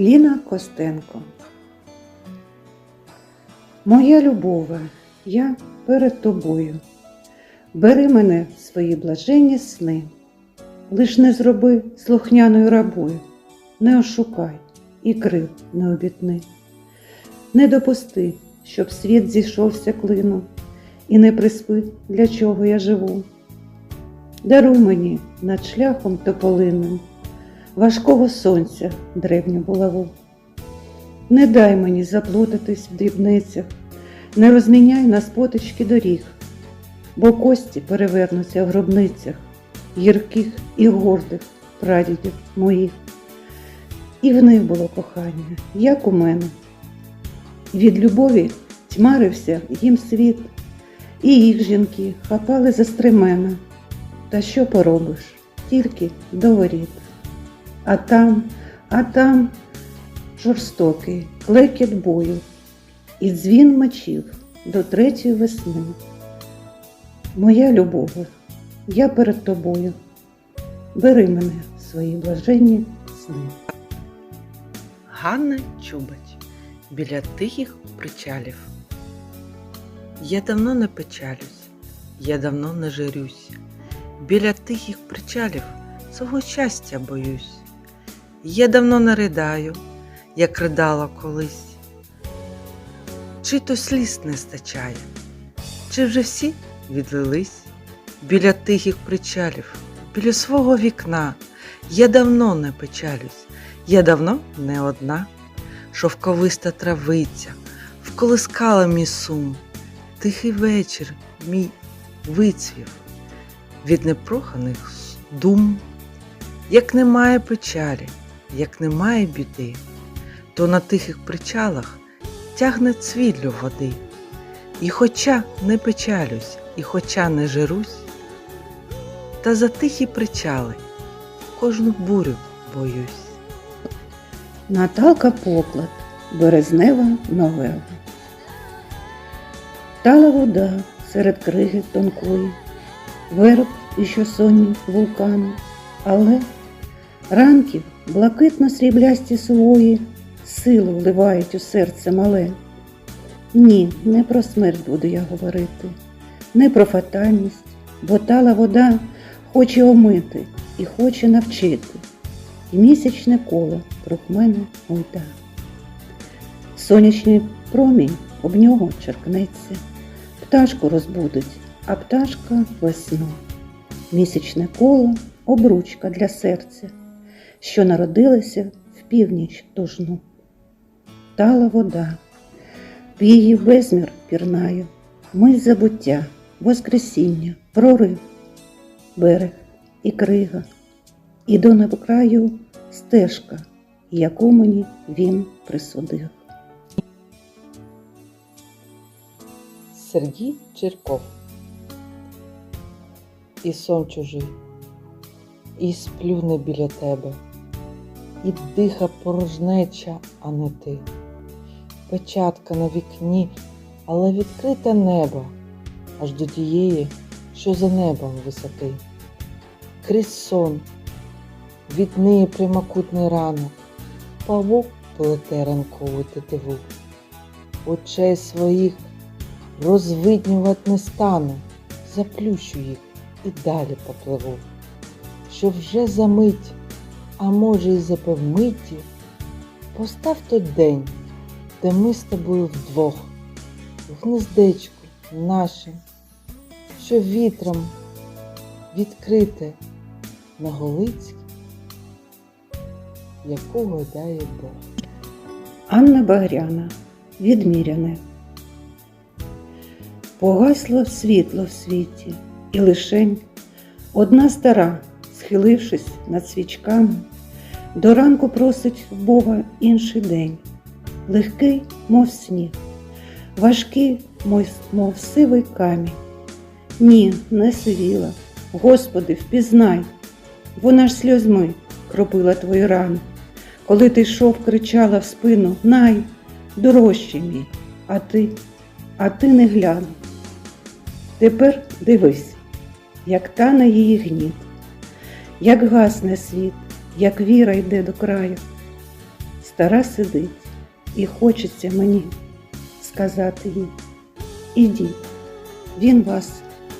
Ліна Костенко. Моя любове, я перед тобою. Бери мене в свої блаженні сни. Лиш не зроби слухняною рабою, не ошукай і крив не обітни. Не допусти, щоб світ зійшовся клином, і не приспи, для чого я живу. Даруй мені над шляхом тополинним важкого сонця древню булаву. Не дай мені заплутатись в дрібницях, не розміняй на спотички доріг, бо кості перевернуться в гробницях гірких і гордих прадідів моїх. І в них було кохання, як у мене. Від любові тьмарився їм світ, і їх жінки хапали за стремена. Та що поробиш, тільки до воріт. А там, а там жорстокий клекіт бою і дзвін мечів до третьої весни. Моя любове, я перед тобою. Бери мене в свої блаженні сни. Ганна Чубач біля тихих причалів. Я давно не печалюсь, я давно не жирюсь. Біля тихих причалів свого щастя боюсь. Я давно не ридаю, як ридала колись. Чи то сліз не стачає, чи вже всі відлились біля тихих причалів, біля свого вікна. Я давно не печалюсь, я давно не одна. Шовковиста травиця вколискала мій сум, тихий вечір мій вицвів від непроханих дум. Як немає печалі, як немає біди, то на тихих причалах тягне цвітлю води. І хоча не печалюсь, і хоча не жирусь, та за тихі причали кожну бурю боюсь. Наталка Поклад, Березнева новела. Тала вода серед криги тонкої, верб і щосонні вулкани, але ранків блакитно сріблясті сувої силу вливають у серце мале. Ні, не про смерть буду я говорити, не про фатальність, бо тала вода хоче омити і хоче навчити і місячне коло круг мене уйда. Сонячний промінь об нього черкнеться, пташку розбудить, а пташка весну. Місячне коло обручка для серця, що народилася в північ тужну. Тала вода, в її безмір пірнаю, мить забуття, воскресіння, прорив, берег і крига і до некраю стежка, яку мені він присудив. Сергій Черков. І сон чужий, і сплю не біля тебе, і диха порожнеча, а не ти. Печатка на вікні, але відкрите небо аж до тієї, що за небом висоти. Крізь сон від неї прямокутний ранок, павук плете ранкову тетиву. Очей своїх розвиднювати не стану, заплющу їх і далі попливу. Що вже за мить, а може й за півмиті, постав той день, де ми з тобою вдвох, в гнездечку нашим, що вітром відкрите на Голицькій, яку гадає Бог. Анна Багряна, відміряне. Погасло світло в світі, і лишень одна стара, схилившись над свічками, до ранку просить в Бога інший день, легкий, мов сніг, важкий, мов, сивий камінь. Ні, не сивіла, Господи, впізнай, вона ж сльозьми кропила твої рани. Коли ти йшов, кричала в спину Най, дорожчий мій, а ти, а ти не глянув. Тепер дивись, як тане її гніт, як гасне світ, як віра йде до краю. стара сидить, і хочеться мені сказати їй. Ідіть, він вас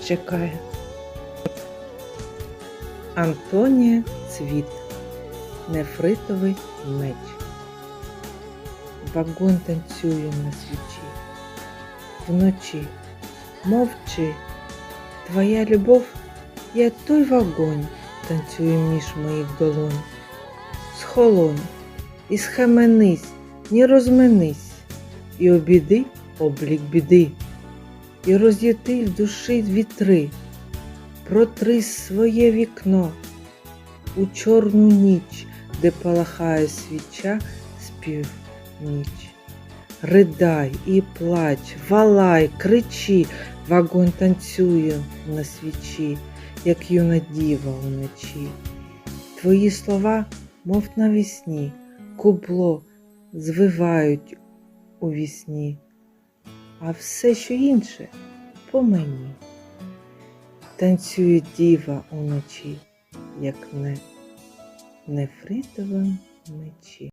чекає. Антонія Цвіт. Нефритовий меч. Вагон танцює на свічі. Вночі мовчи. Твоя любов, я той вогонь танцює між моїх долонь. Схолонь і схаменись, не розминись, і обіди облік біди, і роз'єти в душі вітри, протри своє вікно у чорну ніч, де палахає свіча, спів ніч. Ридай і плач, валай, кричи, вагон танцює на свічі, як юна діва уночі. Твої слова, мов навесні, кубло звивають у вісні, а все, що інше по мені. Танцює діва уночі, як не нефритовим мечі.